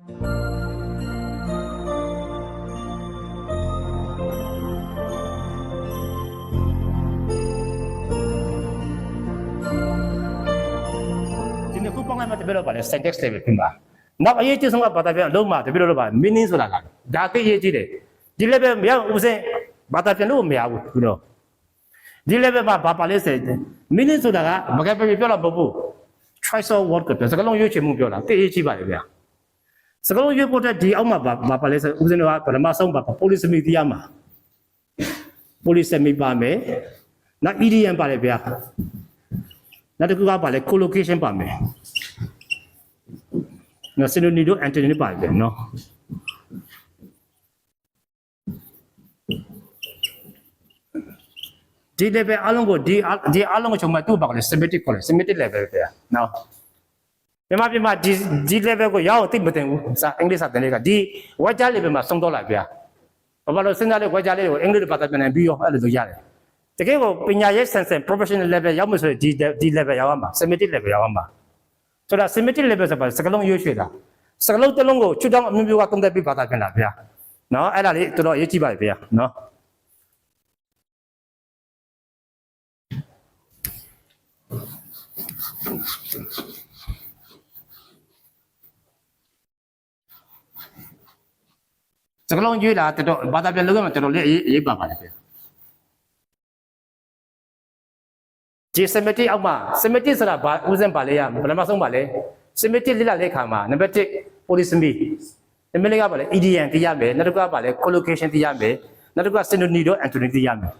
ဒီနေ့ခုပေါင်းလိုက်မှတပြည့်တော့ပါလေ syntax level ပြင်ပါနောက်အရေးကြီးဆုံးကဘာသာပြန်အလုံးမှာတပြည့်တော့ပါ meaning ဆိုတာကဒါသိရေးကြီးတယ်ဒီ level မရဦးစင်ဘာသာပြန်လို့မရဘူးဘူးတော့ဒီ level မှာဘာပါလဲဆို meaning ဆိုတာကမကပ်ပြပြောတော့မဟုတ်ဘူး choice of word ကပြောစကားလုံးရွေးချယ်မှုပြောတာသိရေးကြီးပါလေဗျာ စကားလုံးရွေးဖို့တဲ့ဒီအောက်မှာဘာဘာပါလဲဆိုဦးစင်တို့ကပထမဆုံးပါ polysemy သိရမှာ polysemy ပါမယ်နောက် idiom ပါလေဗျာနောက်တစ်ခုကပါလေ collocation ပါမယ်နော် synonym တို့ antonym ပါပဲနော်ဒီ level အလုံးကိုဒီဒီအလုံးကိုချုပ်မှသူ့ဘာကလဲ semantic ခေါ်လဲ semantic level ပဲနော် မြန်မာပြည်မှာဒီဒီ level ကိုရအောင်သိမတင်ဘူးစာအင်္ဂလိပ်စာသင်လေးကဒီ website level မှာဆုံးတော့လာဗျာဘာလို့စဉ်းစားလဲ website လေးကိုအင်္ဂလိပ်ဘာသာပြန်နိုင်ပြီးရောအဲ့လိုဆိုရတယ်တကယ်ကိုပညာရေး sense professional level ရောက်မှဆိုရင်ဒီဒီ level ရောက်မှာ semantic level ရောက်မှာဆိုတာ semantic level ဆိုတာစကားလုံးရွေးချယ်တာစကားလုံးတစ်လုံးကိုချွတ်တောင်းအမျိုးမျိုးကသုံးသပ်ပြီးဘာသာပြန်တာဗျာနော်အဲ့ဒါလေးတော်တော်အရေးကြီးပါတယ်ဗျာနော် စကလုံးကျွေးတာတော်တော်ဘာသာပြန်လုပ်ရမှာတော်တော်လေးအရေးအရေးပါပါတယ်ဗျဒီစမတိအောက်မှာစမတိဆိုတာဘာဥစဉ်ပါလေရဘယ်မှာဆုံးပါလဲစမတိလိလာလက်ခါမှာနံပါတ်1 polysemy နံပါတ်2ကပါလေ EDN သိရမယ်နောက်တစ်ခုကပါလေ collocation သိရမယ်နောက်တစ်ခုက synonym တို့ antony သိရမယ်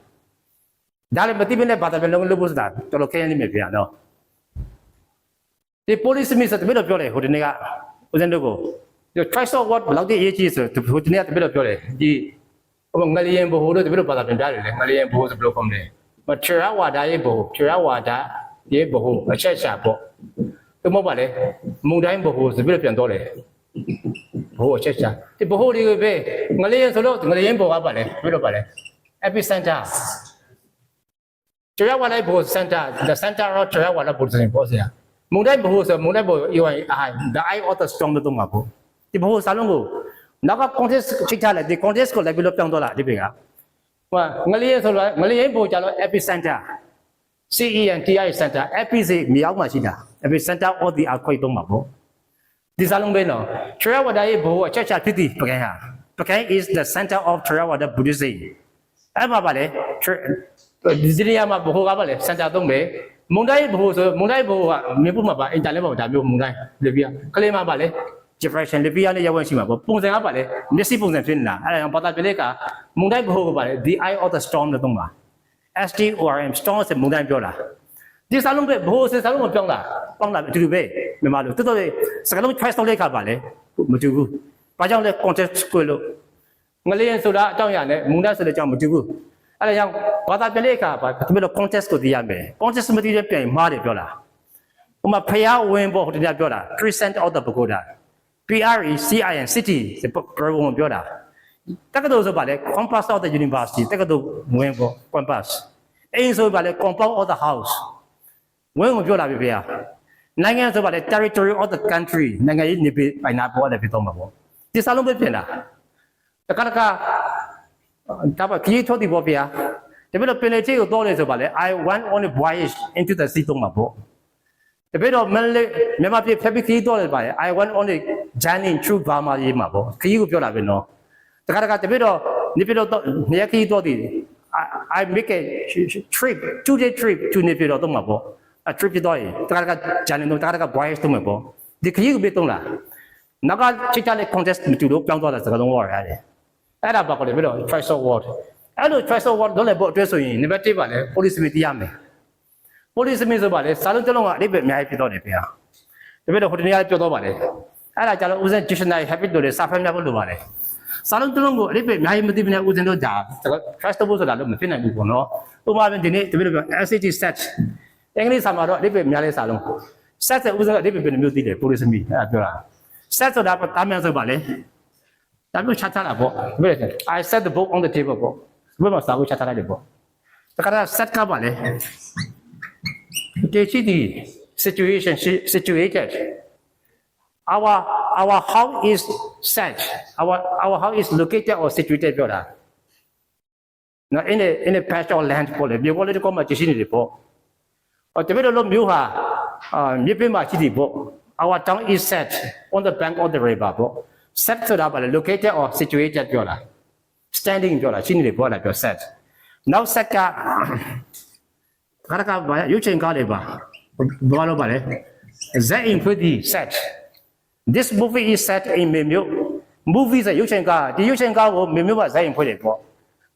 ဒါလည်းမသိဘဲနဲ့ဘာသာပြန်လုပ်လို့ဖို့ဆိုတာတော်တော်ခက်ရနေမယ်ဗျာနော်ဒီ polysemy ဆိုတဲ့ဘယ်လိုပြောလဲဟိုဒီနေ့ကဥစဉ်တို့ကို ဒီ choice of word ဘယ်လောက်တည်းအရေးကြီးဆိုဟိုဒီနေ့ကတပည့်တော်ပြောတယ်ဒီဟိုငလျင်ဘိုဟိုတို့တပည့်တော်ဘာသာပြန်ပြတယ်လေငလျင်ဘိုဆိုဘယ်လိုခေါ်မလဲမချရဝါဒရဲ့ဘိုချရဝါဒရဲ့ဘိုအချက်ရှာပေါ့ဒီမဟုတ်ပါလေမုန်တိုင်းဘိုဆိုပြီးတော့ပြန်တော့တယ်ဘိုအချက်ရှာဒီဘိုတွေကပဲငလျင်ဆိုတော့ငလျင်ဘိုကပါလေဘယ်လိုပါလဲ epicenter ချရဝါဒရဲ့ဘို center the center of ချရဝါဒဘိုဆိုရင်ပေါ့ဆရာမုန်တိုင်းဘိုဆိုမုန်တိုင်းဘို UI the eye of the storm လို့တော့မှာပေါ့ ဒီဘိုးစာလုံးကိုနောက်က context ချိတ်ထားလိုက်ဒီ context ကိုလိုက်ပြီးတော့ပြောင်းသွားတာဒီပေကဟိုငလျင်ဆိုတော့ငလျင်ဘိုးကြတော့ epicenter CENTI center epic မြောက်မှာရှိတာ epicenter of the earthquake တော့မှာပေါ့ဒီစာလုံးပဲနော် Theravada ရဲ့ဘိုးအချက်ချဖြစ်သည်ပကံဟာပကံ is the center of Theravada Buddhism အဲ့မှာပါလေဒီစီရီယာမှာဘိုးကပါလေ center သုံးပဲမုန်တိုင်းဘိုးဆိုမုန်တိုင်းဘိုးကမြေပုံမှာပါအင်တာနက်ပေါ်ဒါမျိုးမုန်တိုင်းလေပြကလေးမှာပါလေ depression လေပြရလေးရောက်ဝင်ရှိမှာပေါ့ပုံစံကပါလေမျက်စိပုံစံဖြစ်နေတာအဲ့ဒါကြောင့်ဘာသာပြလေကမုန်တိုင်းဘိုးကပါလေ the eye of the storm လို့သုံးပါ STORM storm ဆိုမုန်တိုင်းပြောတာဒီစာလုံးပဲဘိုးစစာလုံးမပြောင်းတာပေါင်းတာအတူတူပဲမြန်မာလိုတော်တော်လေးစကားလုံး choice တော့လေးခါပါလေမတူဘူးဘာကြောင့်လဲ context ကိုလို့ငလျင်ဆိုတာအကြောင်းရနဲ့မုန်တိုင်းဆိုတဲ့အကြောင်းမတူဘူးအဲ့ဒါကြောင့်ဘာသာပြလေကပါတမလို့ context ကိုသိရမယ် context မသိတဲ့ပြန်မှားတယ်ပြောတာဥမာဖျားဝင်ဖို့ဟိုတရားပြောတာ present of the pagoda PRE CIN city ဘယ်လိုပြောတာတက္ကသိုလ်ဆိုပါလေ campus of the university တက္ကသိုလ်ဝင်ဖို့ campus အိမ်ဆိုပါလေ compound of the house ဝင်ကိုပြောတာပြပြနိုင်ငံဆိုပါလေ territory of the country နိုင်ငံရေးနေပြည်ပိုင်နာပေါ်တယ်ဖြစ်တော့မှာပေါ့ဒီစာလုံးပဲပြင်တာတခါတခါဒါပါခရီးထုတ်ဒီပေါ့ဗျာတပည့်တော့ပင်လေချေကိုတော့လေဆိုပါလေ I went on a voyage into the sea တော့မှာပေါ့ တပည့်တော့မလေးမြန်မာပြည်ဖက်ပြီးခရီးတော့လေပါလေ I went on a journey through Burma ရေးမှာပေါ့ခရီးကိုပြောတာပဲနော်တခါတခါတပည့်တော့နေပြည်တော်နေရာခရီးတော့တည် I I make a trip two day trip to နေပြည်တော်တော့မှာပေါ့အ trip ပြတော့ရင်တခါတခါ journey တော့တခါတခါ voyage တော့မှာပေါ့ဒီခရီးကိုပြတော့လားနောက်ကချိတ်ချတဲ့ contest မတူလို့ပြောင်းသွားတာစကားလုံးဝရတယ်အဲ့ဒါပါကောလေပြီးတော့ choice of word အဲ့လို choice of word လုပ်လိုက်ဖို့အတွက်ဆိုရင် number 1ပါလေ policy မသိရမယ် policy မဆိုပါလေစာလုံးတစ်လုံးကအဓိပ္ပာယ်အများကြီးဖြစ်တော့တယ်ဗျာဒါပေမဲ့ဟိုတနေ့ကပြောတော့ပါလေအဲ့ဒါကြတော့ဦးစင် dictionary habit တို့လေစာဖတ်များဖို့လိုပါလေစာလုံးတစ်လုံးကိုအဓိပ္ပာယ်အများကြီးမသိဘဲနဲ့ဦးစင်တို့ဒါ trust ဖို့ဆိုတာလို့မဖြစ်နိုင်ဘူးပေါ့နော်ဥပမာပြင်ဒီနေ့တပည့်တို့ပြော SAT set အင်္ဂလိပ်စာမှာတော့အဓိပ္ပာယ်များလဲစာလုံး set ဆိုဦးစင်ကအဓိပ္ပာယ်ဘယ်နှမျိုးသိတယ် policy အဲ့ဒါပြောတာ set ဆိုတာတာမန်ဆိုပါလေဒါမျိုးချထားတာပေါ့ဘယ်လဲ I set the book on the table ပေါ့ဘယ်မှာစာကိုချထားလိုက်တယ်ပေါ့တခါတော့ set ကပါလေ တကယ်ရှိသည် situation situated our our house is set our our house is located or situated ပြောတာနော် in a in a patch of land ပေါ့လေမြေပေါ်လေးတစ်ခုမှကြည့်ရှိနေတယ်ပေါ့အော်တပည့်တော်တို့မျိုးဟာအာမြေပြင်မှာရှိတယ်ပေါ့ our town is set on the bank of the river ပေါ့ set ဆိုတာပါလေ located or situated ပြောတာ standing ပြောတာရှိနေတယ်ပေါ့လားပြော set နောက် set က ခါရကဘာရုပ်ချိန်ကားလေးပါဘာလို့ပါလဲ that in pretty set this movie is set in မေမျိုး movie ဆိုရုပ်ချိန်ကားဒီရုပ်ချိန်ကားကိုမေမျိုးကဇက်ရင်ဖွင့်တယ်ပေါ့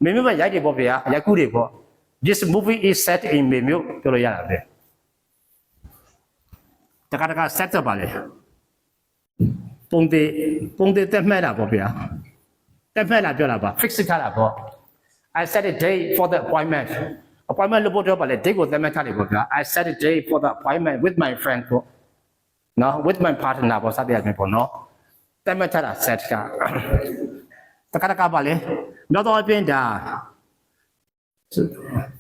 မေမျိုးကရိုက်တယ်ပေါ့ဗျာရိုက်ကူးတယ်ပေါ့ this movie is set in မေမျိုးပြောလို့ရတာပဲတခါတခါ set တော့ပါလေပုံသေးပုံသေးတက်မှတ်တာပေါ့ဗျာတက်မှတ်လာပြောတာပါ fix ထားတာပေါ့ I set a date for the appointment. Appointment လို့ပို့တော့ပါလေ date ကိုသတ်မှတ်ထားတယ်ပေါ့ဗျာ I set a date for the appointment with my friend ပေါ့နော် with my partner ပေါ့စတဲ့အဲ့ပေါ့နော်သတ်မှတ်ထားတာ set ကတခါတခါပါလေနောက်တော့အပြင်ဒါ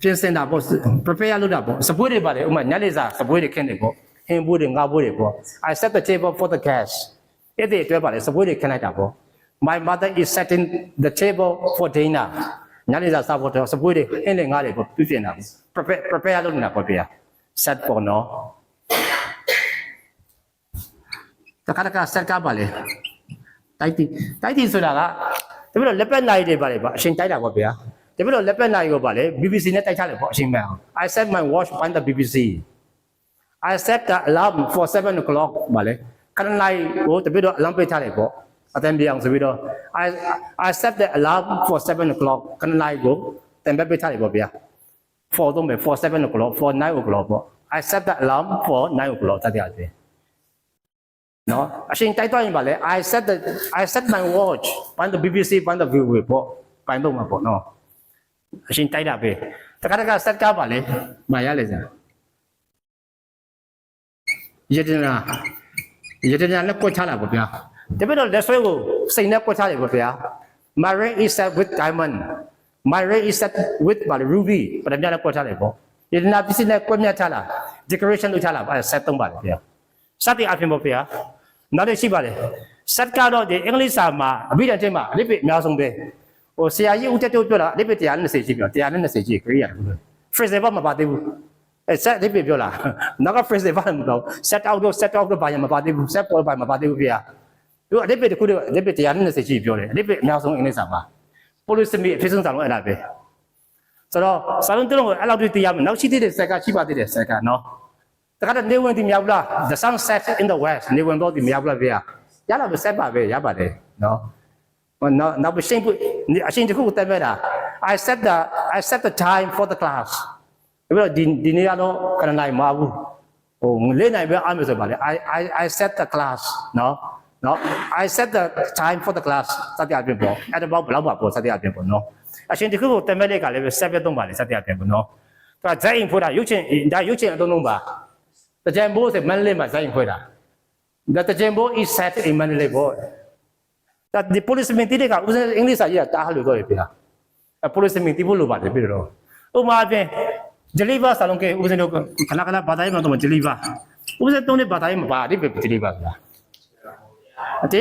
ပြင်စင်တာပေါ့ prepare လုပ်တာပေါ့စပွဲတွေပါလေဥမာညနေစာစပွဲတွေခင်းတယ်ပေါ့ဟင်းပွဲတွေငါပွဲတွေပေါ့ I set the table for the guests အဲ့ဒီအတွက်ပါလေစပွဲတွေခင်းလိုက်တာပေါ့ My mother is setting the table for dinner ညနေစာစားဖို့တော့စပွဲတွေအင်းနဲ့ငါးတွေပေါ့ပြည့်ပြင်တာပေါ့ prepare prepare လုပ်နေတာပေါ့ဗျာ set ပေါ့နော်တခါတခါ set ကပါလေတိုက်တီတိုက်တီဆိုတာကတပြည့်တော့လက်ပက်နိုင်တွေပါလေပေါ့အရှင်တိုက်တာပေါ့ဗျာတပြည့်တော့လက်ပက်နိုင်ကိုပါလေ BBC နဲ့တိုက်ချတယ်ပေါ့အရှင်မှန်အောင် I set my watch by the BBC I set the alarm for 7 o'clock ပါလေခဏလိုက်ကိုတပြည့်တော့ alarm ပိတ်ထားတယ်ပေါ့ အတန်ပြောင်ဆိုပြီးတော့ I I set the alarm for 7 o'clock ခဏလိုက်ကိုတန်ပိတ်ထားတယ်ပေါ့ဗျာ for တော့မယ် for 7 o'clock for 9 o'clock ပေါ့ I set the alarm for 9 o'clock တတ်ရတယ်နော်အရှင်တိုက်တော့ရင်ပါလေ I set the I set my watch by the BBC by the view ပေါ့ပိုင်းတော့မှာပေါ့နော်အရှင်တိုက်တာပဲတခါတခါ set ကပါလေမရလေစမ်းယတနာယတနာလည်းကွက်ချလာပေါ့ဗျာ တပည့်တော့လက်ဆွဲကိုစိန်နဲ့ကွက်ချတယ်ပေါ့ဗျာ My ring is set with diamond My ring is set with ပါလေ ruby ပထမလည်းကွက်ချတယ်ပေါ့ယတနာပစ္စည်းနဲ့ကွက်မြတ်ချလာ decoration လုပ်ချလာပါဆက်သုံးပါလေဗျာစတဲ့အဖြစ်ပေါ့ဗျာနောက်တစ်ရှိပါလေ set ကတော့ဒီအင်္ဂလိပ်စာမှာအဘိဓမ္မာထဲမှာအလေးပိအများဆုံးပဲဟိုဆရာကြီးဦးတက်တို့ပြောတာအလေးပိ120ရှိပြော120ရှိခရီးရတယ်ဘူး phrase ဘာမပါသေးဘူးအဲ set အလေးပိပြောလားနောက်က phrase ဘာမှမပြော set out တော့ set out တော့ဘာမှမပါသေးဘူး set ပေါ်ဘာမှမပါသေးဘူးဗျာ သူအလေးပိတစ်ခုတည်းအလေးပိ120ရှိပြောတယ်အလေးပိအများဆုံးအင်္ဂလိပ်စာမှာ polysemy အဖြစ်ဆုံးစာလုံးအဲ့ဒါပဲဆိုတော့စာလုံးတစ်လုံးကိုအဲ့လောက်တည်းသိရမယ်နောက်ရှိသေးတဲ့ဆက်ကရှိပါသေးတယ်ဆက်ကနော်တခါတော့နေဝင်ဒီမြောက်လား the sun sets in the west နေဝင်တော့ဒီမြောက်လားဗျာရလာပဲဆက်ပါပဲရပါတယ်နော်ဟိုနောက်နောက်ရှင်းဖို့အရှင်းတစ်ခုတက်မဲ့တာ I set the I set the time for the class ပြီးတော့ဒီဒီနေ့ကတော့ခဏနိုင်မဘူးဟိုလေးနိုင်ပဲအားမဆိုပါလေ I I I set the class နော် နော် I set the time for the class စတဲ့အပြင်ပေါ့အဲ့ဒါဘလောက်ပါပေါ့စတဲ့အပြင်ပေါ့နော်အရှင်တစ်ခုကိုတက်မဲ့တဲ့ကလည်းပဲဆက်ပဲသုံးပါလေစတဲ့အပြင်ပေါ့နော်သူကဇက်အင်ဖိုးတာရုပ်ချင်းဒါရုပ်ချင်းအသုံးလုံးပါတကြံဘိုးဆိုမန်လေးမှာဇက်အင်ဖိုးတာ The Tajambo is set in Manila board. That the policeman တိတဲ့ကဦးစင်းအင်္ဂလိပ်စာကြီးကတားလို့တော့ပြတာ။အ policeman တိဖို့လိုပါတယ်ပြတော့။ဥပမာအပြင် deliver စာလုံးကဦးစင်းတို့ခဏခဏဘာသာရေးမှာတော့ deliver ။ဦးစင်းတုံးတဲ့ဘာသာရေးမှာပါဒီပဲ deliver ဗျာ။တ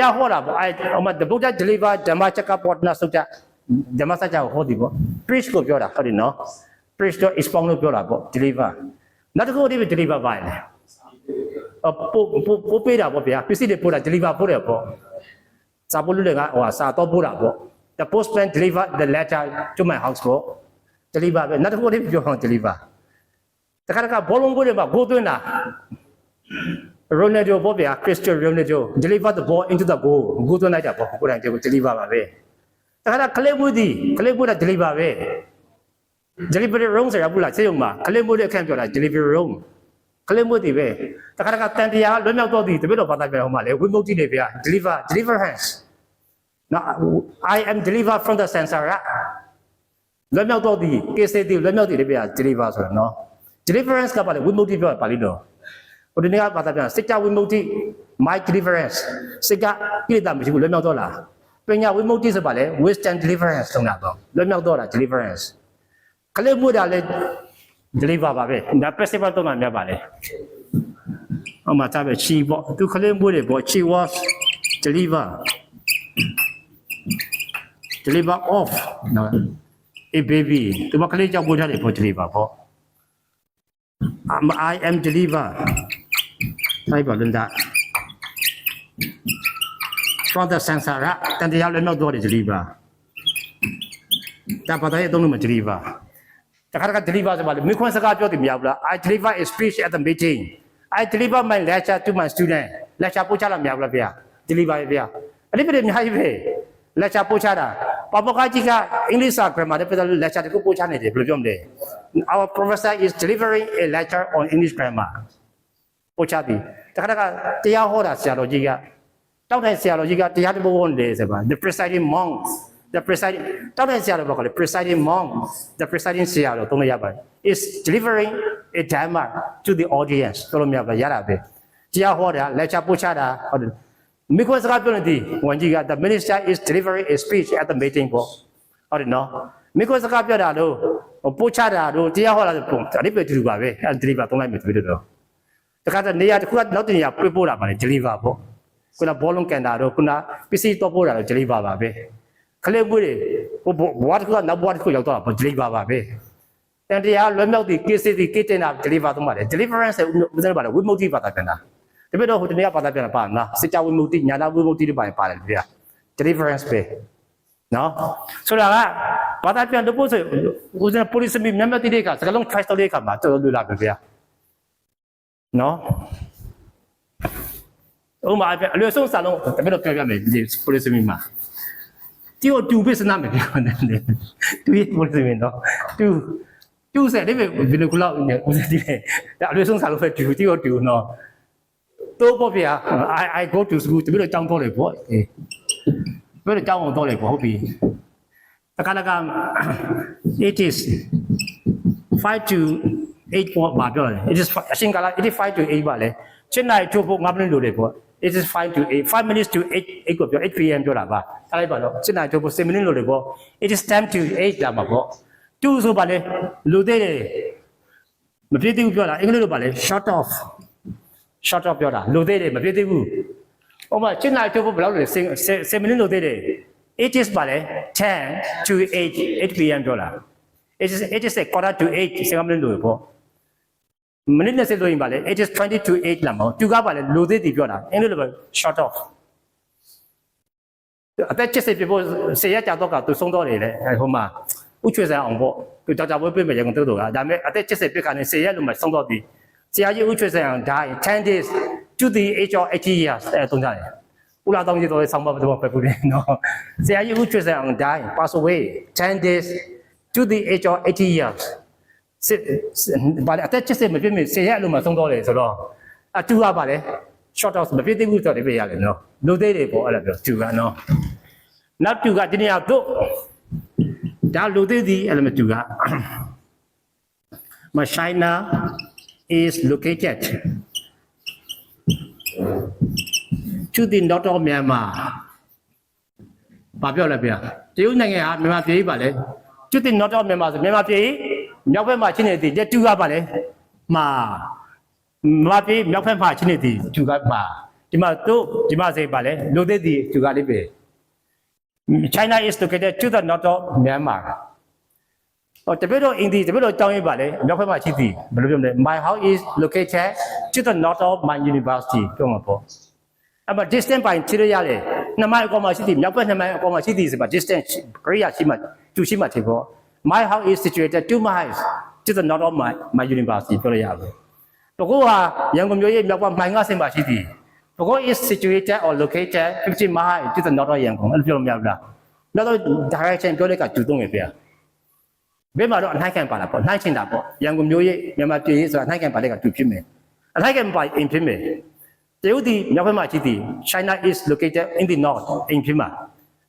ရားဟောတာပေါ့အဲဥမာ the Buddha deliver ဓမ္မချက်ကပေါ်နာစုတ်ဓမ္မစကြာကိုဟောဒီပေါ့ preach ကိုပြောတာဟုတ်တယ်နော် preach တော့ expound လို့ပြောတာပေါ့ deliver နောက်တစ်ခုဒီပဲ deliver ပါလေအပို့ပို့ပို့ပေးတာပေါ့ဗျာပစ္စည်းတွေပို့တာ deliver ပို့တယ်ပေါ့စာပို့လို့လည်းကဟိုဟာစာတော့ပို့တာပေါ့ the postman deliver the letter to my house ပေါ့ deliver ပဲနောက်တစ်ခုဒီပြောအောင် deliver တခါတခါဘောလုံးကိုတွေမှာဂိုးသွင်းတာ Ronaldo ပေါ့ဗျာ Cristiano Ronaldo deliver the ball into the goal ဂိုးသွင်းလိုက်တာပေါ့ကိုယ်တိုင် deliver ပါပဲတခါတော့ clip မှုသည် clip မှုတာ deliver ပဲ delivery room ဆိုတာဘူးလားစေယုံမှာ clip မှုတဲ့အခန့်ပြောတာ delivery room ကလေးမွတ်တီပဲတခါတခါတန်တရားလွတ်မြောက်တော့သည်တပည့်တော်ဘာသာပြန်ဟောမှာလေဝိမုတ်တိနေဗျာ deliver deliver hands နော် I am deliver from the censor လွတ်မြောက်တော့သည် KCT လွတ်မြောက်တည်တပည့်က deliver ဆိုတော့နော် deliverance ကပါလေဝိမုတ်တိပြောပါလိမ့်တော့ ဟိုဒီနေ့ကဘာသာပြန်စိတ်ကြဝိမု ക്തി my deliverance စိတ်ကကိလေသာမရှိဘူးလွတ်မြောက်တော့လားပညာဝိမု ക്തി ဆိုပါလေ wisdom deliverance ဆုံးတာတော့လွတ်မြောက်တော့တာ deliverance ကလေးမှုတာလေ deliver ပါပဲဒါ festival တော့မှများပါလေဟောမှာသားပဲချီပေါ့သူကလေးမှုတွေပေါ့ချီ was deliver deliver off နော် a baby ဒီမှာကလေးကြောက်ပို့ထားတယ်ပေါ့ deliver ပေါ့ I'm, I am deliver ဆိုင်ပါလန်ဒါ from the sensor တန်တရားလည်းတော့တော့တယ် deliver တပတ်တိုင်းအသုံးလို့မ deliver တခါတခါ deliver ဆိုပါလေမိခွန်းစကားပြောတယ်မရဘူးလား I deliver a speech at the meeting I deliver my lecture to my student lecture ပို့ချလာမရဘူးလားဗျာ deliver ဗျာအဲ့ဒီပြည့်အများကြီးပဲ lecture ပို့ချတာပပကကြီးကအင်္ဂလိပ်စာ grammar တဲ့ပြတဲ့ lecture တခုပို့ချနေတယ်ဘယ်လိုပြောမလဲ Our professor is delivering a lecture on English grammar ပို့ချသည်တခါတခါတရားဟောတာဆရာတော်ကြီးကတောက်တဲ့ဆရာတော်ကြီးကတရားတဘောဟောနေတယ်ဆိုပါ the presiding monk the presiding တောက်တဲ့ဆရာတော်ဘောကလေ presiding monk the presiding ဆရာတော်သုံးလို့ရပါတယ် is delivering a dharma to the audience သုံးလို့မရပါရတာပဲတရားဟောတာ lecture ပို့ချတာဟုတ်တယ်မိခွန်းစကားပြောနေသည်ဝန်ကြီးက the minister is delivering a speech at the meeting ပေါ့ဟုတ်တယ်နော်မိခွန်းစကားပြောတာလို့ပို့ချတာလို့တရားဟောတာလို့ပုံအဲ့ဒီပဲတူပါပဲအဲ့ deliver သုံးလိုက်မယ်တွေ့တယ်တော့ တခါတည်းနေရာတစ်ခုကနောက်တနေရာပြပို့တာပါလေဂျလီဗာပေါ့ခုနဘောလုံးကန်တာတော့ခုနပစ္စည်းတော့ပို့တာတော့ဂျလီဗာပါပဲခလေးပွေးတွေဟိုဘဝတစ်ခုကနောက်ဘဝတစ်ခုရောက်တော့ပေါ့ဂျလီဗာပါပဲတန်တရားလွတ်မြောက်သည့်ကိစ္စသည့်ကိတင်တာဂျလီဗာသုံးပါလေ deliverance ဦးဇင်းပါလေဝိမု ക്തി ဘာသာပြန်တာတပိတော့ဟိုတနေရာဘာသာပြန်တာပါလားစစ်ကြဝိမု ക്തി ညာနာဝိမု ക്തി တွေပါပါတယ်ဗျာ deliverance ပဲနော်ဆိုတာကဘာသာပြန်တော့ပို့ဆိုဦးဇင်း police မြန်မာတိတွေကစကလုံး try တော့လေးကမှာတော်တော်လူလာပဲဗျာ နော်ဥမာအလွယ်ဆုံးစာလုံးတပည့်တော့ပြောပြမယ်ဒီ policy မှာတီကိုတူပစ္စနာမယ်ပြောတယ်တူရဲ့ policy နော်တူတူစတဲ့ဘယ်လိုကလောက်နေဦးစတီးတယ်ဒါအလွယ်ဆုံးစာလုံးပဲတူတီကိုတူနော်တော့ပေါ့ဗျာ I I go to school တပည့်တော့ကြောင်းတော့လေပေါ့အေးဘယ်တော့ကြောင်းအောင်တော့လေပေါ့ဟုတ်ပြီတခါတခါ it is 5 to 8ပေါ့ပါပြောတယ် it is fi- အရှင်ကလာ it is 5 to 8ပါလေ7နိုင်ထိုးဖို့9မိနစ်လိုတယ်ပေါ့ it is 5 to 8 5 minutes to 8 8ကိုပြော8 pm ပြောတာပါထားလိုက်ပါတော့7နိုင်ထိုးဖို့7မိနစ်လိုတယ်ပေါ့ it is 10 to 8လာမှာပေါ့2ဆိုပါလေလိုသေးတယ်မပြည့်သေးဘူးပြောတာအင်္ဂလိပ်လိုပါလေ short off short off ပြောတာလိုသေးတယ်မပြည့်သေးဘူးဟိုမှာ7နိုင်ထိုးဖို့ဘယ်လောက်လဲ7မိနစ်လိုသေးတယ် it is ပါလေ10 to 8 8 pm ပြောတာ it is it is a quarter to 8 7မိနစ်လိုပေါ့ မိနစ်20ဆိုရင်ပါလေ it is 20 to 8လာမှာသူကပါလေလိုသေးတယ်ပြောတာအင်္ဂလိပ်လိုပဲ short off အသက်70ပြဖို့ဆေရကြတော့ကသူဆုံးတော့တယ်လေဟိုမှာဥချွေဆန်အောင်ပေါ့သူကြောက်ကြပွဲပြမယ်ရေကုန်တုတ်တော့ကဒါပေမဲ့အသက်70ပြကနေဆေရလို့မှဆုံးတော့ပြီဆရာကြီးဥချွေဆန်အောင်ဒါ10 days to the age of 80 years အဲတုံးကြတယ်ဦးလာတောင်းကြီးတော့ဆောင်းပါတော့ပဲဘူးလေနော်ဆရာကြီးဥချွေဆန်အောင်ဒါ pass away 10 days to the age of 80 years စစ်ဘာလဲအသက်70မပြည့်မီဆေရလို့မှဆုံးတော့တယ်ဆိုတော့အတူကပါလေ short out မပြည့်သေးဘူးဆိုတော့ဒီပြရတယ်နော်လိုသေးတယ်ပေါ့အဲ့လိုပြောတူကနော်နောက်တူကဒီနေရာတို့ဒါလိုသေးသည်အဲ့လိုမတူက China is located to the north of Myanmar ဘာပြောလဲဗျာတရုတ်နိုင်ငံဟာမြန်မာပြည်ကြီးပါလေကျွတ်တင် north of Myanmar ဆိုမြန်မာပြည်ကြီး မြောက်ဘက်မှာချင်းနေသည်လက်တူကပါလေမှာမြန်မာပြည်မြောက်ဘက်မှာချင်းနေသည်တူကပါဒီမှာတို့ဒီမှာစိပါလေလိုသေးသည်တူကလေးပဲ China is located to the north of Myanmar ဟောတပည့်တော်အင်ဒီတပည့်တော်တောင်းရပါလေမြောက်ဘက်မှာရှိသည်ဘယ်လိုပြောမလဲ My house is located to the north of my university ပြောမှာပေါ့အဲ့မှာ distance ပိုင်းခြေရရတယ်နှစ်မိုင်အကွာမှာရှိသည်မြောက်ဘက်နှစ်မိုင်အကွာမှာရှိသည်ဆိုပါ distance ခရိယာရှိမှတူရှိမှထေပေါ့ My house is situated 2 miles to the north of my my university ပြောရရပဲဘကိုဟာရန်ကုန်မြို့ရဲ့မြောက်ဘက်မိုင်90မှာရှိသည်ဘကို is situated or located 50 miles to the north of ရန်ကုန်အဲ့လိုပြောလို့မရဘူးလားနောက်တော့ direction ပြောတဲ့ကတူသုံးရပြဘယ်မှာတော့အနှိုက်ခံပါလားပေါ့နှိုက်ချင်တာပေါ့ရန်ကုန်မြို့ရဲ့မြန်မာပြည်ရေးဆိုတာအနှိုက်ခံပါတဲ့ကတူဖြစ်မယ်အနှိုက်ခံပါအိမ်ဖြစ်မယ်တရုတ်ဒီမြောက်ဘက်မှာရှိသည် China is located in the north အိမ်ဖြစ်မှာ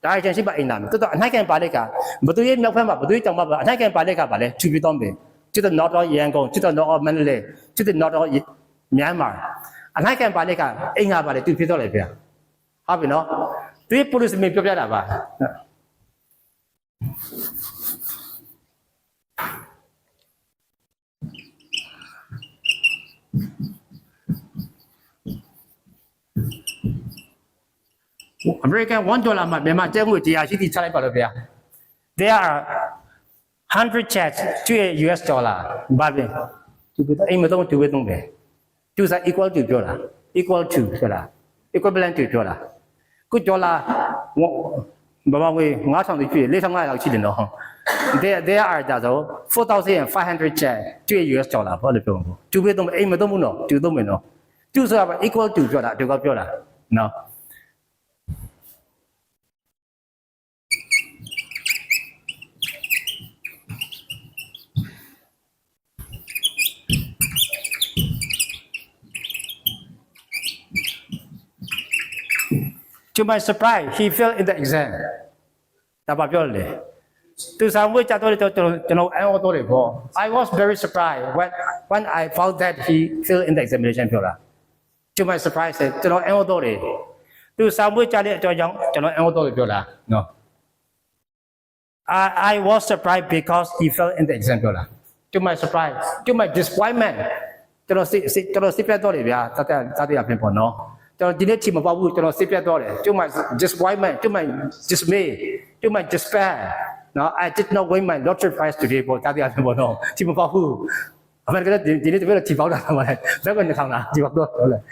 ဒါအချင်းရှိပါအိမ်နာမယ်တော်တော်အနှိုက်ကန်ပါလက်ကဘသူရဲ့မြောက်ဘက်မှာဘသူရဲ့တောင်ဘက်မှာအနှိုက်ကန်ပါလက်ကပါလဲသူပြီးတော့မယ်ကျွတ် north of Yangon ကျွတ် north of Mandalay ကျွတ် north of Myanmar အနှိုက်ကန်ပါလက်ကအိမ်ကပါလေသူဖြစ်တော့လေဗျာဟုတ်ပြီနော်သူရဲ့ policy မပြောပြတာပါ American 1 dollar မှာမြန်မာကျပ်ငွေ100ရှိတိချလိုက်ပါလို့ဗျာ there are 100 checks to a US dollar ဘာပဲသူကအိမ်မတော့သူပဲတော့ပဲသူစား equal to ပြောတာ equal to ဆိုတာ equivalent to ပြောတာခုဒေါ်လာဘာဘာဝေ9000တိဖြစ်4500လောက်ရှိတယ်နော် there there are ဒါဆို4500 check to a US dollar ဘာလို့ပြောမှာသူပဲတော့အိမ်မတော့ဘူးနော်သူတော့မယ်နော်သူဆိုတာ equal to ပြောတာသူကပြောတာနော် to my surprise he failed in the exam ဒါပါပြောလေသူစာမွေးကြတော့ကျွန်တော်ကျွန်တော်အန်အော်တော့လေပေါ့ I was very surprised when when I found that he failed in the examination ပြောတာ to my surprise ကျွန်တော်အန်အော်တော့လေသူစာမွေးကြတဲ့အကြောင်းကျွန်တော်အန်အော်တော့လေပြောတာနော် I I was surprised because he failed in the exam ပြောတာ to my surprise to my disappointment ကျွန်တော်စိစိကျွန်တော်စိပြတ်တော့လေဗျာတတ်တတ်တတ်ရပြင်ပေါ့နော် ကျွန်တော်ဒီနေ့ချိန်မပေါ့ဘူးကျွန်တော်စိပြတ်တော့တယ် to my disappointment to my dismay to my despair နော် I did not win my lottery prize today ပေါ့တတ်ရပြင်ပေါ့နော်ချိန်မပေါ့ဘူးအမေကလည်းဒီနေ့တပည့်တော့ချိန်ပေါက်တာပါလေဘယ်ကနေထောင်တာဒီပေါ့တော့ဟုတ်လား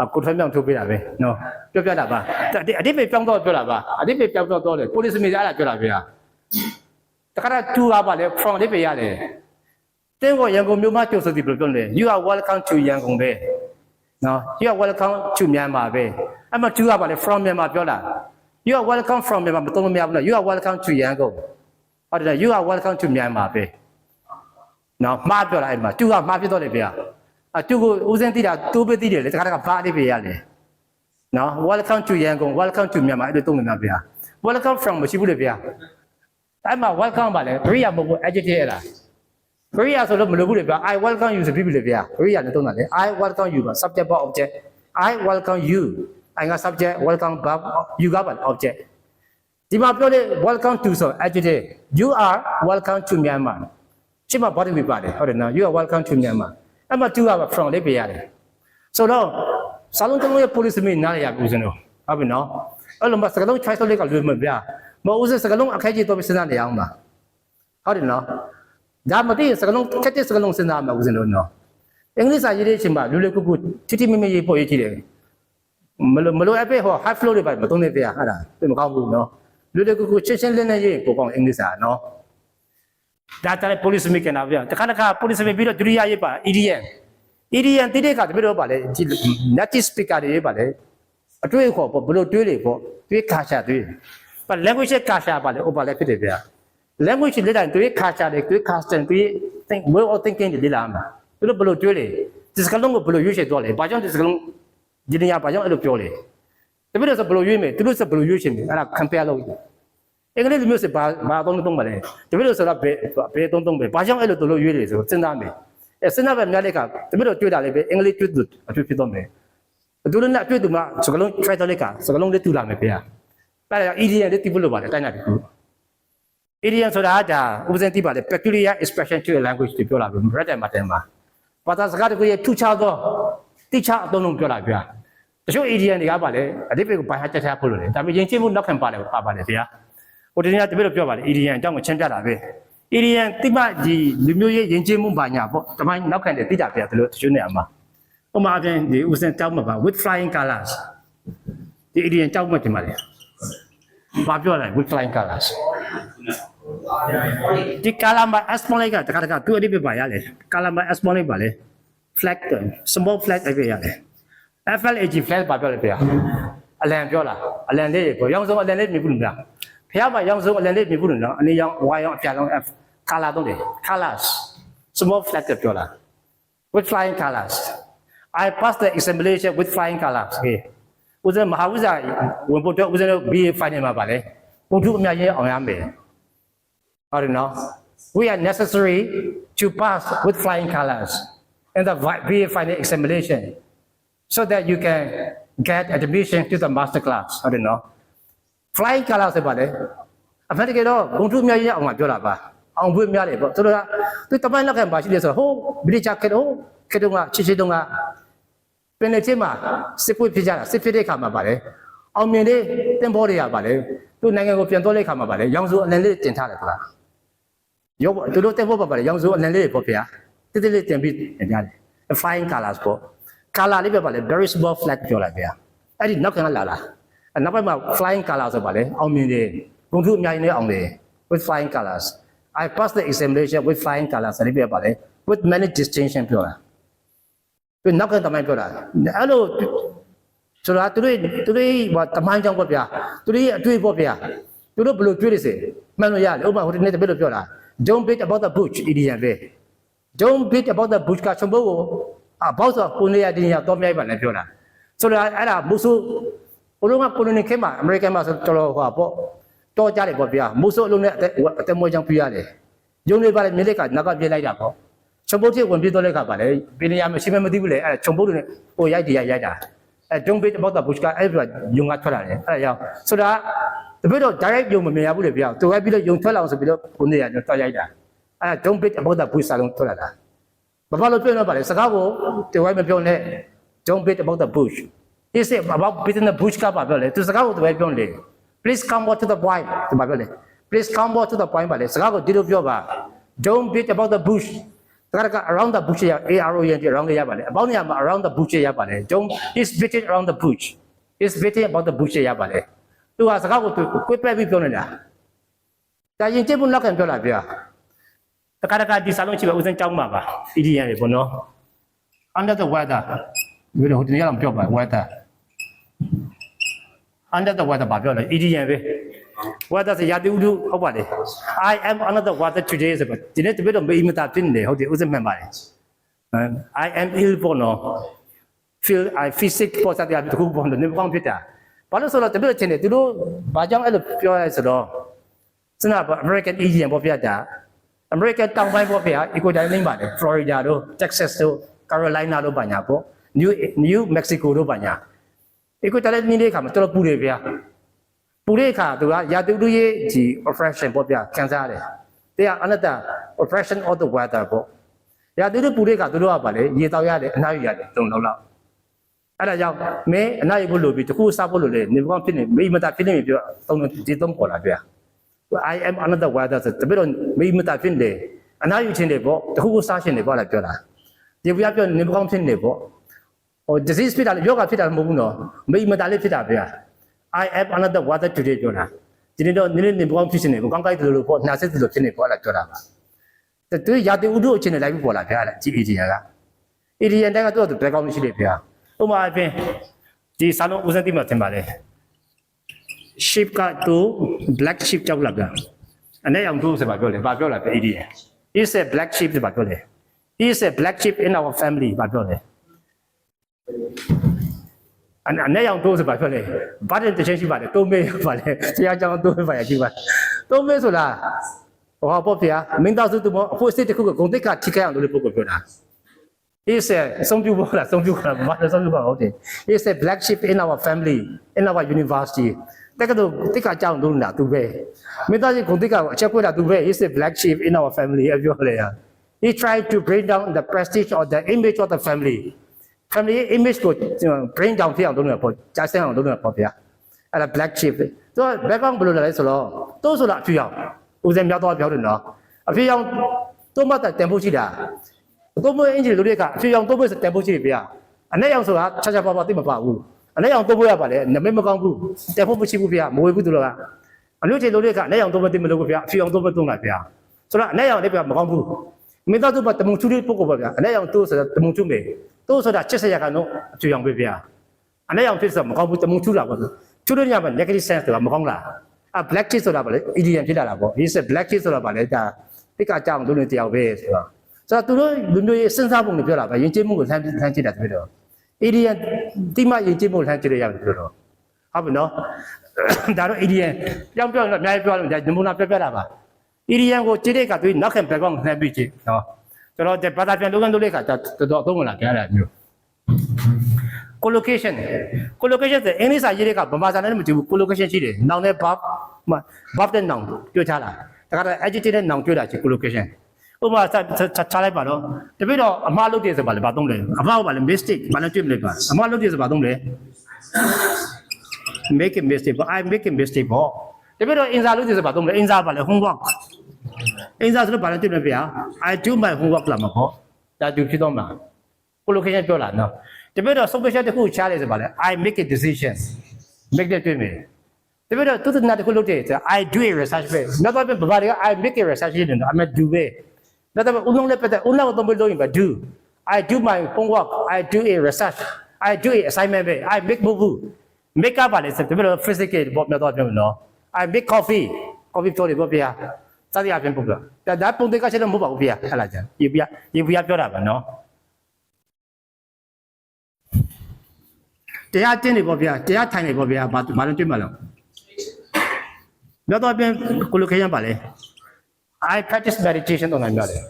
အခုထွေးမြောင်ထုတ်ပေးတာပဲနော်ပြောပြတာပါအတိပ္ပယ်ပြောင်းတော့ပြောတာပါအတိပ္ပယ်ပြောင်းတော့တော့လေ police မိသားအဲ့ဒါပြောတာဗျာတခါတော့2ကပါလေ from လေးပဲရတယ်တင်းကိုရန်ကုန်မြို့မှာကျုပ်စသည်ဘယ်လိုပြောလဲ you are welcome to ရန်ကုန်ပဲ နော် you are welcome to မြန်မာပဲအမှ2ကပါလေ from မြန်မာပြောတာ you are welcome from မြန်မာမသုံးလို့မရဘူးနော် you are welcome to ရန်ကုန်ဟုတ်တယ် you are welcome to မြန်မာပဲနော်မှားပြောတာအဲ့မှာ2ကမှားပြတော့တယ်ဗျာအ2ကိုဦးစင်းသိတာ2ပဲသိတယ်လေတခါတခါဘာလေးပဲရလေနော် welcome to ရန်ကုန် welcome to မြန်မာအဲ့လိုသုံးလို့မရဗျာ welcome from မရှိဘူးလေဗျာအဲ့မှာ welcome ပါလေ Korea မဟုတ်ဘူး adjective အဲ့လား Korea ဆိုလို့မလိုဘူးလေဗျာ I welcome you ဆိုပြီးပြီလေဗျာ Korea နဲ့တုံးတာလေ I welcome you ပါ subject ပါ object I welcome you I က subject welcome ပါ you ကပါ object ဒီမှာပြောတဲ့ welcome to ဆို adjective you are welcome to Myanmar ရှင်းမ body ပဲပါတယ်ဟုတ်တယ်နော် you are welcome to Myanmar အဲ့မှာ to ကပါ from လေးပေးရတယ်ဆိုတော့စာလုံးတစ်လုံးရဲ့ policy မင်းနားရရပြီဦးဇင်းတို့ဟုတ်ပြီနော်အဲ့လိုမှစကလုံး choice လေးကလွယ်မှာဗျာမဟုတ်ဦးဇင်းစကလုံးအခက်ကြီးတော့စဉ်းစားနေအောင်ပါဟုတ်တယ်နော် ဒါမသိရင်စကလုံးခက်တဲ့စကလုံးစဉ်းစားမှာဦးဇင်းတို့နော်အင်္ဂလိပ်စာရေးတဲ့အချိန်မှာလူလူကုကုတိတိမမရေးပို့ရေးကြည့်တယ်မလို့မလို့အဖေဟော high flow တွေပါမသုံးနေပြဟာဒါသိမကောင်းဘူးနော်လူလူကုကုချင်းချင်းလင်းနေရေးပို့ကောင်းအင်္ဂလိပ်စာနော်ဒါတည်း police make နာဗျာတခါတခါ police make ပြီးတော့ဒုတိယရေးပါ EDN EDN တိတဲ့ကတပြည့်တော့ပါလေဒီ native speaker တွေရေးပါလေအတွေ့အခေါ်ပေါ့ဘလို့တွေးလေပေါ့တွေးခါချတွေးပါ language ခါချပါလေဥပါလေဖြစ်တယ်ဗျာ language လေ့လာရင်သူရဲ့ culture တွေသူရဲ့ custom သူရဲ့ think way of thinking တွေလေ့လာမှာသူတို့ဘယ်လိုတွေးလဲဒီစကားလုံးကိုဘယ်လိုရွေးချယ်သွားလဲဘာကြောင့်ဒီစကားလုံးဒီနေရာဘာကြောင့်အဲ့လိုပြောလဲတပည့်တော်ဆိုဘယ်လိုရွေးမယ်သူတို့ဆိုဘယ်လိုရွေးချယ်မယ်အဲ့ဒါ compare လုပ်အင်္ဂလိပ်လိုမျိုးဆိုဘာဘာသုံးသုံးပါလဲတပည့်တော်ဆိုတော့ဘယ်ဘယ်သုံးသုံးပဲဘာကြောင့်အဲ့လိုသူတို့ရွေးလဲဆိုစဉ်းစားမယ်အဲစဉ်းစားပဲများတဲ့အခါတပည့်တော်တွေးတာလည်းပဲအင်္ဂလိပ်တွေးသူအဖြစ်ဖြစ်တော့မယ်သူတို့နဲ့အတွေ့အကြုံမှာစကားလုံး try တော့လေကစကားလုံးလေးတူလာမယ်ဗျာအဲ့ဒါ EDN လေးတီးဖို့လိုပါတယ်တိုင်းတာဒီခု idiom ဆိုတာဒါဥပဇင်သိပါလေ peculiar expression to a language တွေပြောလာပြီ written မှာတင်မှာဘာသာစကားတခုရဲ့ထူခြားသောတိကျအသုံးလုံးပြောလာပြတချို့ idiom တွေကပါလေအတိပ္ပယ်ကိုဘာဟာတက်ချဖို့လို့လေဒါပေမဲ့ယဉ်ကျေးမှုနောက်ခံပါလေပါပါလေဗျာဟိုဒီနေ့တပည့်တို့ပြောပါလေ idiom အကြောင်းကိုချင်းပြတာပဲ idiom တိမဒီလူမျိုးရေးယဉ်ကျေးမှုပါညာပေါ့တမိုင်းနောက်ခံတဲ့တိကျပြတယ်လို့တချို့နေရာမှာဥပမာအပြင်ဒီဥစဉ်တောက်မှာပါ with flying colors ဒီ idiom တောက်မှာတင်ပါလေဘာပြောလဲ with flying colors ဒီကာလာမ asmolate ကတခါတခါသူ့အဓိပ္ပာယ်ပါရလေကာလာမ asmolate ပါလေ flag တယ် small flag အဲ့ပြရတယ် FLAG flag ပါပြောလေပြအလံပြောလားအလံလေးကိုရောင်းစုံအလံလေးမြင်ဘူးလို့လားဖះမရောင်းစုံအလံလေးမြင်ဘူးလို့နော်အနေရောင်းဝါရောင်းအပြာရောင်း F color တော့လေ colors small flag ပြောလား with flying colors I passed the examination with flying colors ဟေးဦးဇင်းမဟာဝိဇ္ဇာဝင်ဖို့တော့ဦးဇင်းတို့ BA final မှာပါလေပုံထုအများကြီးအောင်ရမယ် I don't know. We are necessary to pass with flying colors in the BA final examination so that you can get admission to the master class. I don't know. Flying colors ဆိုပါလေအမှန်တကယ်တော့ဘုံထုအများကြီးအောင်မှာပြောတာပါအောင်ဘွေးများတယ်ပေါ့ဆိုတော့သူတပိုင်းလက်ခံပါရှိတယ်ဆိုတော့ဟိုဗြိတိချခေတော့ခေတော့ကချစ်ချစ်တုန်းကပင်လေချင်းမှာစစ်ပွေးဖြစ်ကြတာစစ်ဖြစ်တဲ့ခါမှာပါလေအောင်မြင်လေးတင်ပေါ်တွေကပါလေသူနိုင်ငံကိုပြန်သွားလိုက်ခါမှာပါလေရောင်စုအလန်လေးတင်ထားတယ်ကွာ ရုပ်သူတို့တင်ပေါ်ပါပါလေရောင်စုအလန်လေးပေါ့ဗျာတိတိလေးတင်ပြီးတင်ပြတယ် fine colors ပေါ့ color လေးပဲပါလေ very small flag ပြောလိုက်ဗျာအဲ့ဒီနောက်ကလာလာအဲ့နောက်ပိုင်းမှာ flying color ဆိုပါလေအောင်မြင်တယ်ဘုံသူအများကြီးနဲ့အောင်တယ် with flying colors I passed the examination with flying colors အဲ့ဒီပဲပါလေ with many distinction ပြောတာသူနောက်ကတမိုင်းပြောတာအဲ့လိုဆိုတာသူတို့သူတို့ဟိုတမိုင်းကြောင့်ပေါ့ဗျာသူတို့ရဲ့အတွေ့ပေါ့ဗျာသူတို့ဘယ်လိုတွေ့ရစေမှန်လို့ရတယ်ဥပမာဟိုဒီနေ့တပည့်လို့ပြောတာ don't beat about the bush idiot ပဲ don't beat about the bush ကချွန်ဘိုးကိုအဘောက်ဆိုကိုနေရတင်ရတော့မြိုက်ပါနဲ့ပြောတာဆိုတော့အဲ့ဒါမုဆုဘုလုံးကကိုလိုနီခေတ်မှာအမေရိကန်မှာဆိုတော်တော်ဟောပေါ့တော်ကြတယ်ပေါ့ဗျာမုဆုအလုံးနဲ့အသက်အသက်မွေးချောင်းပြရတယ်ယုံနေပါလေမြေလက်ကနောက်ကပြေးလိုက်တာပေါ့ချွန်ဘိုးတိဝင်ပြေးတော့တဲ့ခါပါလေပြည်နေရမရှိမမသိဘူးလေအဲ့ဒါချွန်ဘိုးတွေနဲ့ဟိုရိုက်တည်ရိုက်တာအဲ don't beat about the bush ကအဲ့ဒါယုံကထွက်လာတယ်အဲ့ဒါကြောင့်ဆိုတာ တပည့်တော့ direct ယုံမမြင်ရဘူးလေဗျာသူကပြီးတော့ယုံထွက်လာအောင်ဆိုပြီးတော့ကိုနေရတော့ရိုက်တာအဲ့ဒါ don't beat about the bush စာလုံးထွက်လာတာ ဘာဘာလို့ပြောနေပါလဲစကားကိုတဝိုင်းမပြောနဲ့ don't beat about the bush is it about beating the bush ကပါပြောလေသူစကားကိုတဝိုင်းပြောလေ please come more to the point သူပါပြောလေ please come more to the point ပါလေစကားကိုဒီလိုပြောပါ don't beat about the bush စကားက around the bush ရ ARO ရ around ရပါလေအပေါင်းနေရာမှာ around the bush ရပါလေ don't is beating around the bush is beating about the bush ရပါလေ သူကစကားကိုကွေ့ပက်ပြီးပြောနေတာဒါရင်ကျင့်ဖို့လက်ခံပြောတာဗျာတခါတခါဒီစာလုံးချိပဲဦးစင်းကြောင်းပါပါ EDM တွေပေါ့နော် under the weather ဒီလိုဟိုတင်ရအောင်ပြောပါ weather under the weather ဘာပြောလဲ EDM ပဲ weather ဆိုရာသီဥတုဟုတ်ပါလေ I am under the weather today ဆိုတော့ဒီနေ့တပည့်တော့မေးမတာဖြစ်နေတယ်ဟုတ်တယ်ဦးစင်းမှန်ပါတယ် I am ill ပေါ့နော် feel I feel sick ပေါ်စားတယ်တခုပေါ့နော်နေမကောင်းဖြစ်တာ ဘာလို့ဆိုတော့တပည့်ချင်းတယ်သူတို့ဘာကြောင့်အဲ့လိုပြောရဲဆိုတော့စန American EDM ပေါ့ပြတာ American တောင်ပိုင်းပေါ့ဗျာ Ecuador လိမ့်ပါတယ် Florida တို့ Texas တို့ Carolina တို့ပါညာပေါ့ New New Mexico တို့ပါညာ Ecuador လည်းနေတဲ့ခါမှာတော်တော်ပူတယ်ဗျာပူတဲ့အခါသူကရာသီဥတုရဲ့ဒီ oppression ပေါ့ဗျာခံစားရတယ်တရားအနတ္တ oppression of the weather ပေါ့ရာသီဥတုပူတဲ့အခါသူတို့ကပါလေရေတောက်ရတယ်အနားယူရတယ်တုံလုံးလောက် အဲ့ဒါကြောင့်မင်းအနားယူဖို့လိုပြီးတခုစားဖို့လိုလေနေကောင်းဖြစ်နေမိမတာဖြစ်နေပြီပြောသုံးဒီသုံးပေါ်လာဗျာ I am another weather ဆိုတပည့်တော့မိမတာဖြစ်နေအနားယူခြင်းတွေပေါ့တခုခုစားခြင်းတွေပေါ့လာပြောတာဒီဘုရားပြောနေမကောင်းဖြစ်နေပေါ့ဟို disease ဖြစ်တာလေယောဂဖြစ်တာမဟုတ်ဘူးနော်မိမတာလေးဖြစ်တာဗျာ I am another weather today ပြောတာဒီနေ့တော့နည်းနည်းနေမကောင်းဖြစ်ခြင်းတွေမကောင်းကြိုက်တယ်လို့ပေါ့နှာဆက်တယ်လို့ဖြစ်နေပေါ့လာပြောတာပါတူရာတီဥဒုအချင်းတွေလိုက်ပြီးပေါ်လာဗျာလေ GPD က ADN တန်းကတော့သူ background ရှိလေဗျာ ဥပမာအပြင်ဒီစာလုံးဦးစင်းတိမတင်ပါလေ sheep ကတူ black sheep ကြောက်လာပြန်အနေအောင်တူဆိုပါပြောလေဘာပြောလာပြ ADN is a black sheep ဆိုပါပြောလေ is a black sheep in our family ဘာပြောလေအနေအောင်တူဆိုပါပြောလေဘာတဲ့တချင်းရှိပါလေတုံးမေးပါလေဆရာကြောင့်တုံးမေးပါရရှိပါတုံးမေးဆိုတာဟောပေါ့ဗျာမင်းသားစုသူမအဖို့စစ်တစ်ခုကဂုံတိတ်ကထိခိုက်အောင်လို့ပုဂ္ဂိုလ်ပြောတာ is a ဆုံးပြပေါ်လာဆုံးပြပေါ်လာဘာလဲဆုံးပြပေါ်ဟုတ်တယ် is a black sheep in our family in our university တက္ကသိုလ်တိတ်ကကြောင်းလို့နာသူပဲမိသားစုဂုံတိတ်ကအချက်ခွဲတာသူပဲ is a black sheep in our family အပြောလေဟာ he tried to bring down the prestige or the image of the family family image ကို bring down ဖြစ်အောင်လုပ်နေပေါ့ကြားစင်းအောင်လုပ်နေပေါ့ဗျာအဲ့ဒါ black sheep သူက background ဘယ်လိုလဲဆိုတော့တိုးဆိုတာအဖြူရောင်ဦးစင်မြောက်တော့ပြောတယ်နော်အဖြူရောင်တိုးမှတ်တဲ့တန်ဖိုးရှိတာ သုံးမွေးအင်ဂျင်လူတွေကအဖြူရောင်သုံးမွေးစတန်ဖို့ရှိပြီဗျာအနဲ့ရောင်ဆိုတာခြားခြားပါပါသိမပါဘူးအနဲ့ရောင်သုံးမွေးရပါလေနမိတ်မကောင်းဘူးတန်ဖို့မရှိဘူးဗျာမဝေဘူးသူတို့ကအမျိုးချေလူတွေကအနဲ့ရောင်သုံးမသိမလို့ဗျာအဖြူရောင်သုံးမသုံးလာဗျာဆိုတော့အနဲ့ရောင်လည်းဗျာမကောင်းဘူးမိသားစုကတမုံချူလေးပုဂ္ဂိုလ်ပါဗျာအနဲ့ရောင်တိုးဆိုတာတမုံချူမေတိုးဆိုတာချစ်စရာကတော့အဖြူရောင်ပဲဗျာအနဲ့ရောင်ဖြစ်ဆိုမကောင်းဘူးတမုံချူတာပေါ့ချူလို့ညမှာ negative sense ဆိုတာမကောင်းလားအ black tea ဆိုတာဗာလေ idiom ဖြစ်လာတာပေါ့ဒီ black tea ဆိုတာဗာလေဒါတိတ်ကကြောင်တို့နေတယောက်ပဲဆိုတော့ ဆိုတော့သူတို့လူမျိုးရေးစဉ်းစားပုံတွေပြောတာပဲယဉ်ကျေးမှုကိုလှမ်းလှမ်းကြည့်တာတပည့်တော်အေဒီယန်တိမယဉ်ကျေးမှုကိုလှမ်းကြည့်ရရတယ်တပည့်တော်ဟုတ်ပြီနော်ဒါတော့အေဒီယန်ပြောင်းပြောင်းတော့အများကြီးပြောလို့ဒါနမူနာပြပြတာပါအေဒီယန်ကိုကြည့်တဲ့အခါသူနောက်ခံ background လှမ်းပြီးကြည့်နော်ကျွန်တော်ဒီဘာသာပြန်လုပ်ငန်းလုပ်တဲ့အခါတော်တော်အသုံးဝင်လာကြရတာမျိုး collocation collocation ဆိုအင်္ဂလိပ်စာရေးတဲ့အခါဗမာစာနဲ့မကြည့်ဘူး collocation ရှိတယ်နောင်နဲ့ verb verb တဲ့နောင်ပြောချလာဒါကတော့ adjective နဲ့နောင်ပြောတာချင် collocation ဥပမာဆက်ချလိုက်ပါတော့တပိတော့အမှားလုပ်တယ်ဆိုပါလေဘာသုံးလဲအမှားဘာလဲ mistake ဘာလဲတွေ့မလဲပါအမှားလုပ်တယ်ဆိုဘာသုံးလဲ make a mistake ပေါ့ I make a mistake ပေါ့တပည့်တော့ insert လို့ဒီဆိုပါတော့မလဲ insert ပါလေ homework insert ဆိုတော့ဘာလဲသိမလဲဗျာ I do my homework လာမှာပေါ့ဒါသူဖြစ်တော့မှာ collocation ပြောလာနော်တပည့်တော့ social တစ်ခုချားလေဆိုပါလေ I make a decision make တဲ့တွေ့မယ်တပည့်တော့သူတနာတစ်ခုလုပ်တယ်ဆို I do a research ပဲနောက်တော့ဘာတွေက I make a research နေတယ် I'm a do ပဲ နောက်တော့ဦးလုံးလည်းပတ်သက်ဦးလုံးတော့မလို့ရင်ပါ do I do my homework I do a research I do a assignment ပဲ I make move make up ပါလေဆိုတပည့်တော့ physical ပေါ့မြတ်တော့ပြောမယ်နော် I make coffee coffee ပြောတယ်ပေါ့ဗျာစသည်အပြင်ပေါ့ဗျာဒါဒါပုံတွေကချက်တော့မဟုတ်ပါဘူးဗျာဟဲ့လားကြာရေပြရေပြပြောတာပါနော်တရားတင်းနေပေါ့ဗျာတရားထိုင်နေပေါ့ဗျာဘာဘာလို့တွေ့မှာလဲမြတ်တော့ပြန်ကိုလိုခေရပါလေ I practice meditation တော့နိုင်ရတယ်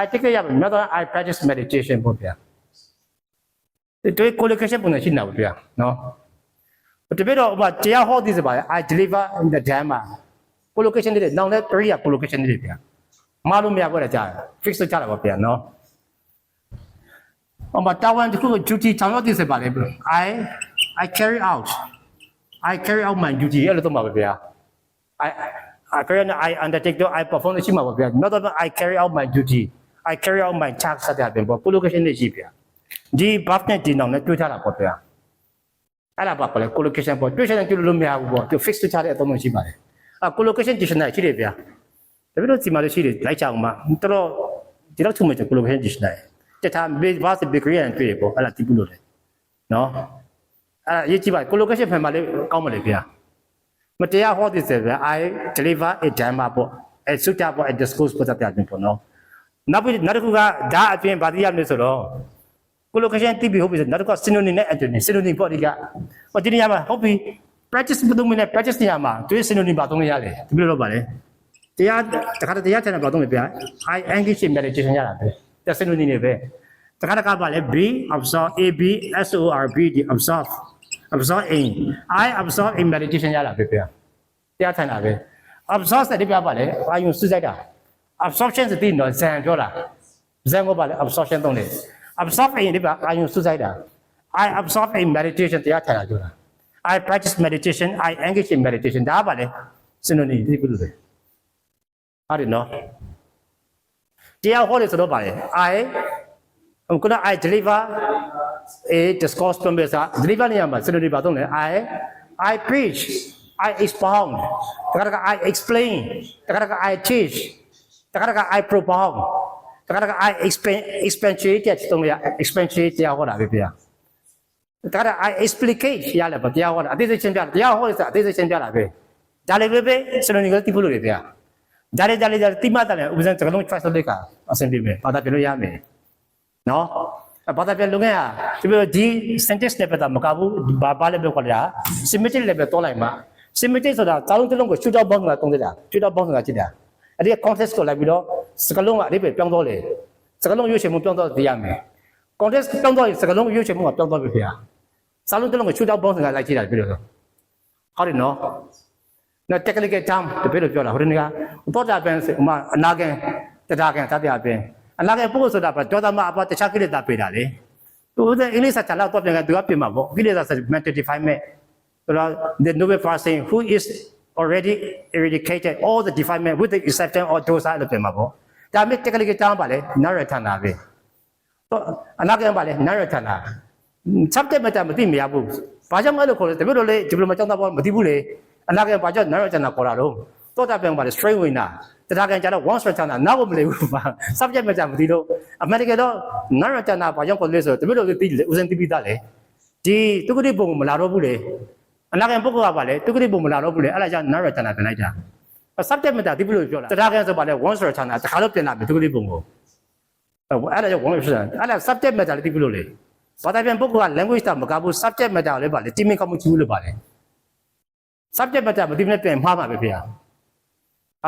I take it ရမြတ်တော့ I practice meditation ပေါ့ဗျာဒီကိုလိုခေချက်ပုံနဲ့ရှိနေပါဗျာနော်တပည့်တော့ဟိုတရားဟောသည်ဆိုပါလေ I deliver in the dhamma ကိုလိုခေချက်တွေနောင်တဲ့ပရိယာကိုလိုခေချက်တွေဗျာမလို့မရဘူးတဲ့ကြား fix ကြတာပေါ့ဗျာနော်ဟိုမှာတာဝန်တစ်ခု duty ဆောင်ရွက်သည်ဆိုပါလေ I I carry out I carry out my duty အဲ့လိုတော့မှာပါဗျာ I I carry out I undertake တော့ I perform လို့ရှိမှာပါဗျာ not that I carry out my duty I carry out my task ဆက်တဲ့ပြင်ပေါ့ collocation တွေရှိဗျာဒီ buff နဲ့ဒီနောက်နဲ့တွေ့ထားတာပေါ့ဗျာအဲ့ဒါပါပါလေ collocation ပေါ့တွေ့ချင်တယ်တွေ့လို့မရဘူးပေါ့သူ fix တွေ့ထားတဲ့အသုံးမျိုးရှိပါတယ်အာ collocation dictionary ရှိတယ်ဗျာဒါပေမဲ့ဒီမှာလည်းရှိတယ်လိုက်ကြအောင်ပါတော်တော်ဒီတော့ထုံမဲ့ collocation dictionary တက်ထား base bakery နဲ့တွေ့ရပေါ့အဲ့ဒါတိပုလို့လေနော်အဲ့ဒါရေးကြည့်ပါ collocation ဖန်ပါလေကောင်းမလေဗျာ မတရားဟောသည်ဆိုဗျာ I deliver a dhamma ပေါ့အဲစုတာပေါ့အဲ discourse ပေါ့တဲ့ပြင်ပေါ့နော်နောက်ပြီးနောက်တစ်ခုကဒါအပြင်ဗာတိရမလို့ဆိုတော့ collocation တိပြီးဟုတ်ပြီဆိုနောက်တစ်ခုက synonym နဲ့ antonyms synonym ပေါ့ဒီကဟောဒီနေရာမှာဟုတ်ပြီ practice ဘယ်လိုမလဲ practice နေရာမှာသူ synonym ပါသုံးရရတယ်ဒီလိုတော့ပါလေတရားတခါတည်းတရားချင်တယ်ပါသုံးမယ်ဗျာ I engage in meditation ရတာပဲတက်စနနေနေပဲတခါတခါပါလေ B absorb A B S O R B D absorb absorb in I absorb in meditation ရတာပဲဗျာတရားထိုင်တာပဲ absorb တဲ့ပြပါလေအာယုံစူးစိုက်တာ absorption စတိနော်ဇန်ပြောတာဇန်ကိုပါလေ absorption သုံးတယ် absorb in ဒီပါအာယုံစူးစိုက်တာ I absorb in meditation တရားထိုင်တာပြောတာ I practice meditation I engage in meditation ဒါပါလေ synonym ဒီလိုပဲဟုတ်တယ်နော်တရားဟောတယ်ဆိုတော့ပါတယ် I ဟိုက I deliver a discourse from this deliver နေရာမှာစနေပါတော့လေ I I preach I expound တခါတခါ I explain တခါတခါ I teach တခါတခါ I propound တခါတခါ I expand expatiate တုံးရ expatiate တရားဟောတာပဲဗျာတခါတခါ I explicate ရလဲဗျတရားဟောတာအသေးစိတ်ချင်းပြတရားဟောတယ်ဆိုတာအသေးစိတ်ချင်းပြတာပဲဒါလည်းပဲစနေကတိဖို့လို့လေဗျာဒါလေးဒါလေးဒါလေးတိမတ်တယ်ဥပဇံစကလုံး choice လေးကအဆင်ပြေမယ်ဘာသာပြန်လို့ရမယ်နော် ဘာသာပြန်လုပ်ငန်းဟာဒီလိုဒီ sentence နဲ့ပတ်သက်မကဘူးဘာဘာလဲပြောကြလား symmetric level တောလိုက်မှာ symmetric ဆိုတာတောင်းတစ်လုံးကို shoot out box ကတုံးတဲ့တာ shoot out box ကကြည့်တာအဲ့ဒီ context ကိုလိုက်ပြီးတော့စကလုံးကအဓိပ္ပာယ်ပြောင်းတော့လေစကလုံးရွေးချယ်မှုပြောင်းတော့သိရမယ် context ပြောင်းတော့စကလုံးရွေးချယ်မှုကပြောင်းတော့ပြီခင်ဗျာစာလုံးတစ်လုံးကို shoot out box ကလိုက်ကြည့်တာပြီးတော့ဟုတ်တယ်နော်နော် technical term တပည့်လို့ပြောတာဟိုတနေ့ကတော့တာပန်ဟိုမှာအနာကန်တတာကန်တပြပင် အနာကန်ပုဂ္ဂိုလ်ဆိုတာဘာဒေါသမအပတခြားကိလေသာပေးတာလေသူကအင်္ဂလိပ်စာချလာတော့ပြန်ကသူကပြင်မှာပေါ့ကိလေသာဆို mentify မဲ့ဆိုတော့ the noble person who is already eradicated all the defilement with the exception of dosa လို့ပြင်မှာပေါ့ဒါမဲ့ technical term ပါလေ narrative ပဲအနာကန်ပါလေ narrative subject matter မသိမရဘူးဘာကြောင့်လဲလို့ခေါ်လဲတပည့်တော်လေးဒီလိုမှကြောင်းသားပေါ်မသိဘူးလေအနာကဘာကြောင့်နာရကျန်တာခေါ်တာတော့တော့တာပြန်ပါလေ straight winner တရားကန်ကြတော့ one straight ချတာနောက်မလေးဘူးပါ subject matter မသိတော့အမေရိကန်တော့နာရကျန်တာဘာကြောင့်ခေါ်လဲဆိုတော့တပည့်တော်လေးသိလေဦးစင်သိပြီးသားလေဒီတုက္ကတိပုံမလာတော့ဘူးလေအနာကန်ပုဂ္ဂိုလ်ကပါလေတုက္ကတိပုံမလာတော့ဘူးလေအဲ့ဒါကြောင့်နာရကျန်တာပြန်လိုက်တာ subject matter သိပြီလို့ပြောတာတရားကန်ဆိုပါလေ one straight ချတာတခါတော့ပြန်လာပြီတုက္ကတိပုံကိုအဲ့ဒါကြောင့် one straight အဲ့ဒါ subject matter လေးသိပြီလို့လေဘာသာပြန်ပုဂ္ဂိုလ်က language တာမကဘူး subject matter လေးပါလေ teaming ကောင်းမှုကြီးလို့ပါလေ subject matter မသိမနဲ့ပြန်မှားပါပဲဖေ။ဟု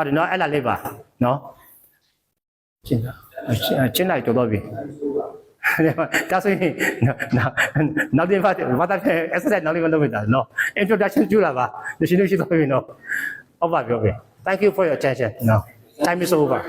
တ်တယ်နော်အဲ့လာလေးပါနော်။ရှင်းလား။ရှင်းလိုက်တော့တော့ပြီ။ဒါဆိုရင်နောက်တစ်ပတ်ဘာသာပြန် exercise နောက်လေးမလုပ်ရတာနော်။ introduction ကျူလာပါ။ရှင်းလို့ရှိတော့ပြီနော်။ဟုတ်ပါပြောပြီ။ Thank you for your attention. No. Time is over.